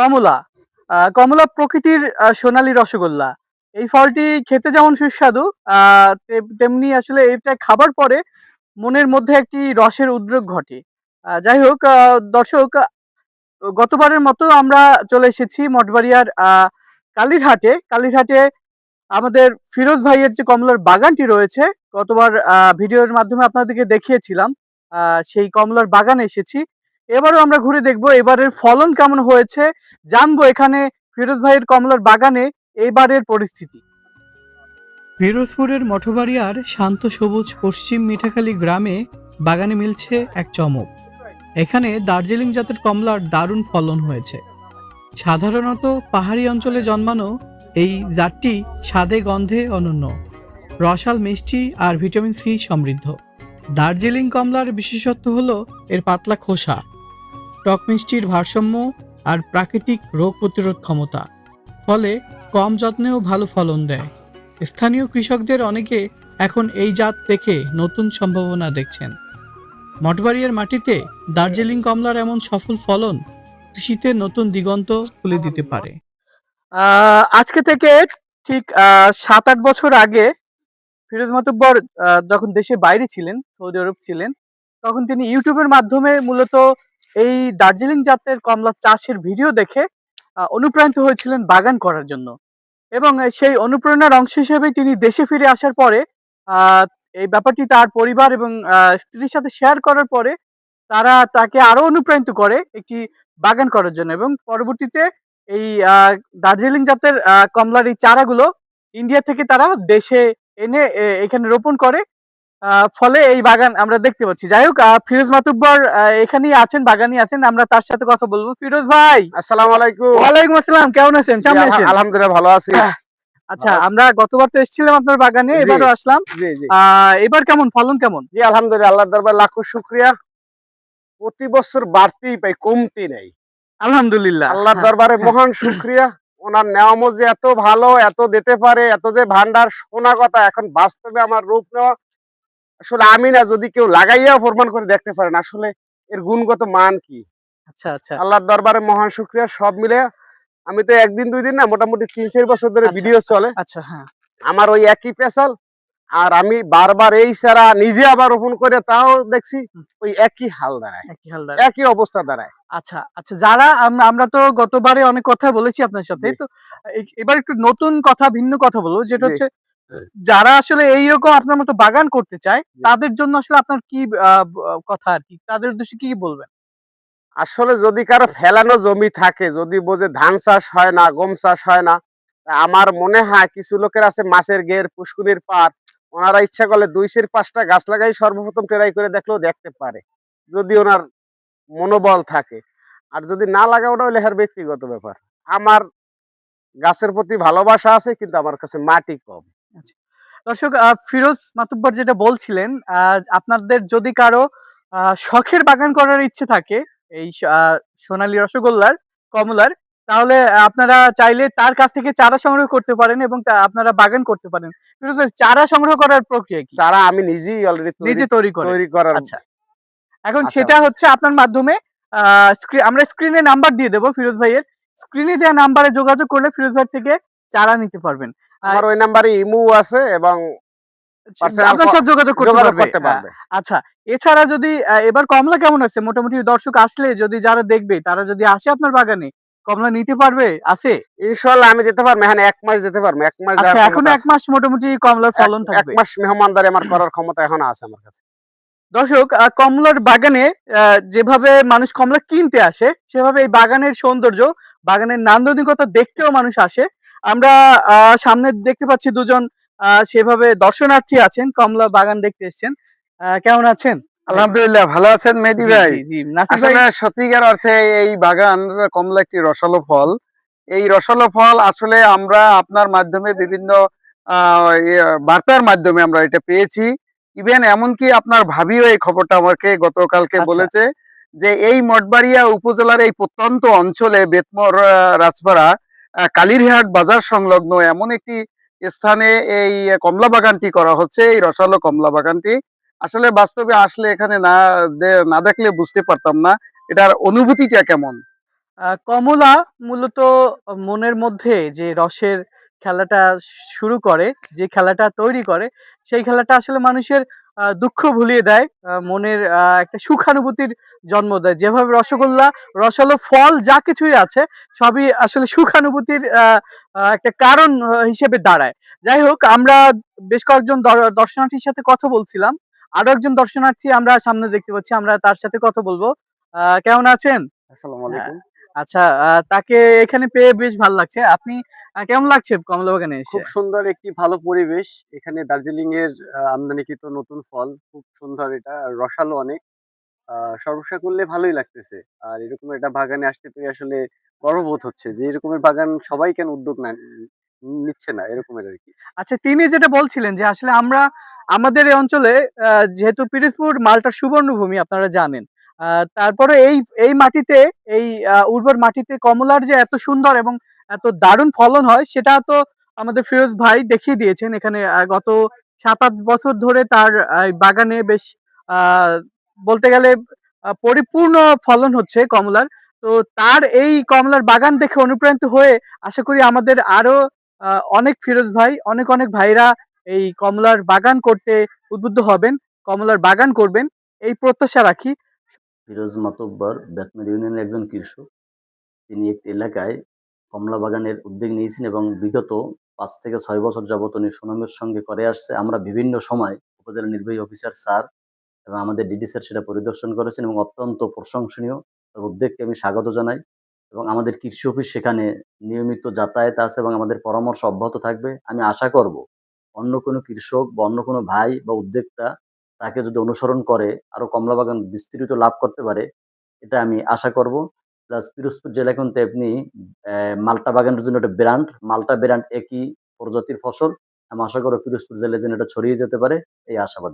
কমলা। কমলা প্রকৃতির সোনালী রসগোল্লা। এই ফলটি খেতে যেমন সুস্বাদু তেমনি আসলে এটা খাবার পরে মনের মধ্যে একটি রসের উদ্রেক ঘটে। যাই হোক দর্শক, গতবারের মতো আমরা চলে এসেছি মঠবাড়িয়ার কালীরহাটে। কালীরহাটে আমাদের ফিরোজ ভাইয়ের যে কমলার বাগানটি রয়েছে, গতবার ভিডিওর মাধ্যমে আপনাদেরকে দেখিয়েছিলাম। সেই কমলার বাগানে এসেছি। এবারও আমরা ঘুরে দেখব এবারের ফলন কেমন হয়েছে। জানব এখানে ফিরোজ ভাইয়ের কমলার বাগানে এবারের পরিস্থিতি। ফিরোজপুরের মঠবাড়িয়ার শান্ত সবুজ পশ্চিম মিঠাখালী গ্রামে বাগানে মিলছে এক চমক। এখানে দার্জিলিং জাতের কমলার দারুণ ফলন হয়েছে। সাধারণত পাহাড়ি অঞ্চলে জন্মানো এই জাতটি স্বাদে গন্ধে অনন্য। রসাল মিষ্টি আর ভিটামিন সি সমৃদ্ধ। দার্জিলিং কমলার বিশেষত্ব হলো এর পাতলা খোসা। টক মিষ্টির ভারসাম্য আর প্রাকৃতিক রোগ প্রতিরোধ ক্ষমতা। ফলে কম যত্নেও ভালো ফলন দেয়। স্থানীয় কৃষকদের অনেকে এখন এই জাত দেখে নতুন সম্ভাবনা দেখছেন। মঠবাড়িয়ার মাটিতে দার্জিলিং কমলার এমন সফল ফলন কৃষিতে নতুন দিগন্ত খুলে দিতে পারে। আজকে থেকে ঠিক সাত আট বছর আগে ফিরোজ মাতুব্বর যখন দেশে বাইরে ছিলেন, সৌদি আরব ছিলেন, তখন তিনি ইউটিউবের মাধ্যমে মূলত এই দার্জিলিং জাতের কমলা চাষের ভিডিও দেখে অনুপ্রাণিত হয়েছিলেন বাগান করার জন্য। এবং সেই অনুপ্রেরণার অংশ হিসেবে তিনি দেশে ফিরে আসার পরে এই ব্যাপারটি তার পরিবার এবং স্ত্রীর সাথে শেয়ার করার পরে তারা তাকে আরও অনুপ্রাণিত করে একটি বাগান করার জন্য। এবং পরবর্তীতে এই দার্জিলিং জাতের কমলার এই চারাগুলো ইন্ডিয়া থেকে তারা দেশে এনে এখানে রোপণ করে। ফলে এই বাগান আমরা দেখতে পাচ্ছি। যাই হোক ফিরোজ মাতুব্বর এখানেই আছেন বাগানই আছেন আমরা তার সাথে কথা বলব। ফিরোজ ভাই! আসসালামু আলাইকুম। ওয়ালাইকুম আসসালাম কেমন আছেন? আলহা- আছেন আলহামদুলিল্লাহ ভালো আছি। আচ্ছা আমরা গতবার তো এসেছিলাম আপনার বাগানে এবারও আসলাম। এবার কেমন ফলন কেমন? জি আলহামদুলিল্লাহ আল্লাহর দরবার লাখো শুক্রিয়া। প্রতি বছর বাড়তেই পাই কমতি নেই। আলহামদুলিল্লাহ। আল্লাহর হ্যাঁ, দরবারে মহান শুক্রিয়া। ওনার নেওয়ামত যে এত ভালো এত দিতে পারে এত যে ভান্ডার শোনা কথা এখন বাস্তবে আমার রূপ নেওয়া। আসলে আমি না যদি কেউ লাগাইয়া প্রমাণ করে দেখতে পারেন আসলে এর গুণগত মান কি? আচ্ছা আচ্ছা। আল্লাহর দরবারে মহান শুক্রিয়া সব মিলে আমি তো একদিন দুই দিন না মোটামুটি তিন চার বছর ধরে আচ্ছা, ভিডিও চলে। আচ্ছা, আচ্ছা হ্যাঁ। আমার ওই একই পেশাল আর আমি বারবার এই সারা নিজে আবার রোপণ করে তাও দেখছি ওই একই হাল দাঁড়ায়। একই হালদার একই অবস্থা দাঁড়ায়। আচ্ছা আচ্ছা যারা আমরা আমরা তো গতবারে অনেক কথা বলেছি আপনার সাথে তো এবার একটু নতুন কথা ভিন্ন কথা বলব যেটা হচ্ছে যারা আসলে এইরকম আপনার মতো বাগান করতে চায় তাদের জন্য আসলে আপনার কি কথা আর কি? তাদের উদ্দেশ্যে কি বলবেন? আসলে যদি কারও ফেলানো জমি থাকে যদি বোঝে ধান চাষ হয় না গম চাষ হয় না আমার মনে হয় কিছু লোকের আছে মাছের গের পুষ্কুনির পার ওনারা ইচ্ছা করলে দুইশের পাঁচটা গাছ লাগাই সর্বপ্রথম ট্রাই করে দেখলেও দেখতে পারে যদি ওনার মনোবল থাকে। আর যদি না লাগা ওটা হলে এর ব্যক্তিগত ব্যাপার। আমার গাছের প্রতি ভালোবাসা আছে কিন্তু আমার কাছে মাটি কম। দর্শক ফিরোজ মাতুব্বর যেটা বলছিলেন আহ, আপনাদের যদি কারও শখের বাগান করার ইচ্ছে থাকে এই সোনালী রসগোল্লার কমলার তাহলে আপনারা চাইলে তার কাছ থেকে চারা সংগ্রহ করতে পারেন এবং আপনারা বাগান করতে পারেন। চারা সংগ্রহ করার প্রক্রিয়া কি? চারা আমি নিজেই অলরেডি নিজে তৈরি করে তৈরি করার আচ্ছা। এখন আচ্ছা, সেটা আচ্ছা। হচ্ছে আপনার মাধ্যমে আহ, আমরা স্ক্রিনে নাম্বার দিয়ে দেবো ফিরোজ ভাইয়ের। স্ক্রিনে দেওয়া নাম্বারে যোগাযোগ করলে ফিরোজ ভাই থেকে চারা নিতে পারবেন। আমার ওই নাম্বারে ইমু আছে এবং Personal আপনার সাথে যোগাযোগ করতে পারবে। আচ্ছা এছাড়া যদি এবার কমলা কেমন আছে? মোটামুটি দর্শক আসলে যদি যারা দেখবে তারা যদি আসে আপনার বাগানে কমলা নিতে পারবে? আছে? ইনশাল্লাহ আমি যেতে পারব এখানে এক মাস যেতে পারব এক মাস আচ্ছা এখন এক মাস মোটামুটি কমলার ফলন এক- এক থাকবে মাস মেহমানদারি আমার করার ক্ষমতা এখন আছে আমার কাছে। দর্শক কমলার বাগানে যেভাবে মানুষ কমলা কিনতে আসে সেভাবে এই বাগানের সৌন্দর্য বাগানের নান্দনিকতা দেখতেও মানুষ আসে। আমরা সামনে দেখতে পাচ্ছি দুজন সেভাবে দর্শনার্থী আছেন কমলা বাগান দেখতে এসেছেন। কেমন আছেন? আলহামদুলিল্লাহ ভালো আছেন মেহেদি ভাই? আসলে সত্যিকার অর্থে এই বাগান কমলা একটি রসালো ফল। এই রসালো ফল আসলে আমরা আপনার মাধ্যমে বিভিন্ন বার্তার মাধ্যমে আমরা এটা পেয়েছি। ইভেন এমনকি আপনার ভাবিও এই খবরটা আমাকে গতকালকে আচ্ছা। বলেছে যে এই মঠবাড়িয়া উপজেলার এই প্রত্যন্ত অঞ্চলে বেতমর রাজপাড়া কালীরহাট বাজার সংলগ্ন এমন একটি স্থানে এই কমলা বাগানটি করা হচ্ছে, এই রসালো কমলা বাগানটি। আসলে বাস্তবে আসলে এখানে না না দেখলে বুঝতে পারতাম না, এটার অনুভূতিটা কেমন? কমলা মূলত মনের মধ্যে যে রসের খেলাটা শুরু করে, যে খেলাটা তৈরি করে, সেই খেলাটা আসলে মানুষের দুঃখ ভুলিয়ে দেয় মনের একটা সুখানুভূতির জন্ম দেয়। যেভাবে রসগোল্লা রসালো ফল যা কিছুই আছে সবই আসলে সুখানুভূতির একটা কারণ হিসেবে দাঁড়ায়। যাই হোক আমরা বেশ কয়েকজন দর্শনার্থীর সাথে কথা বলছিলাম। আরও একজন দর্শনার্থী আমরা সামনে দেখতে পাচ্ছি আমরা তার সাথে কথা বলব। আহ, কেমন আছেন? আসসালামু আলাইকুম। আচ্ছা আহ, তাকে এখানে পেয়ে বেশ ভালো লাগছে। আপনি কেমন লাগছে কমলা বাগানে এসে? খুব সুন্দর একটি ভালো পরিবেশ। এখানে দার্জিলিং এর আমদানিকৃত নতুন ফল খুব সুন্দর এটা রসালো অনেক। সর্বশেষ করলে ভালোই লাগতেছে। আর এরকম একটা বাগানে আসতে পেরে আসলে গর্ববোধ হচ্ছে যে এরকমের বাগান সবাই কেন উদ্যোগ না নিচ্ছে না এরকমের আর কি। আচ্ছা তিনি যেটা বলছিলেন যে আসলে আমরা আমাদের এই অঞ্চলে যেহেতু পিরিজপুর মালটা সুবর্ণভূমি আপনারা জানেন আহ, তারপরে এই এই মাটিতে এই উর্বর মাটিতে কমলার যে এত সুন্দর এবং এত দারুণ ফলন হয়, সেটা তো আমাদের ফিরোজ ভাই দেখিয়ে দিয়েছেন এখানে গত সাত আট বছর ধরে তার বাগানে বেশ বলতে গেলে পরিপূর্ণ ফলন হচ্ছে কমলার। তো তার এই কমলার বাগান দেখে অনুপ্রাণিত হয়ে আশা করি আমাদের আরও অনেক ফিরোজ ভাই, অনেক অনেক ভাইরা এই কমলার বাগান করতে উদ্বুদ্ধ হবেন, কমলার বাগান করবেন, এই প্রত্যাশা রাখি। ফিরোজ মাতব্বর ইউনিয়নের একজন কৃষক। তিনি একটি এলাকায় কমলা বাগানের উদ্যোগ নিয়েছেন এবং বিগত পাঁচ থেকে ছয় বছর যাবত উনি সুনামের সঙ্গে করে আসছে। আমরা বিভিন্ন সময় উপজেলা নির্বাহী অফিসার স্যার এবং আমাদের ডিডি স্যার সেটা পরিদর্শন করেছেন এবং অত্যন্ত প্রশংসনীয়। উদ্যোগকে আমি স্বাগত জানাই এবং আমাদের কৃষি অফিস সেখানে নিয়মিত যাতায়াত আছে এবং আমাদের পরামর্শ অব্যাহত থাকবে। আমি আশা করব অন্য কোনো কৃষক বা অন্য কোনো ভাই বা উদ্যোক্তা তাকে যদি অনুসরণ করে আরও কমলা বাগান বিস্তৃত লাভ করতে পারে, এটা আমি আশা করব। প্লাস পিরোজপুর জেলা কিন্তু আপনি মালটা বাগানের জন্য একটা ব্র্যান্ড মালটা ব্র্যান্ড একই প্রজাতির ফসল। আমি আশা করব পিরোজপুর জেলায় যেন এটা ছড়িয়ে যেতে পারে। এই আশাবাদ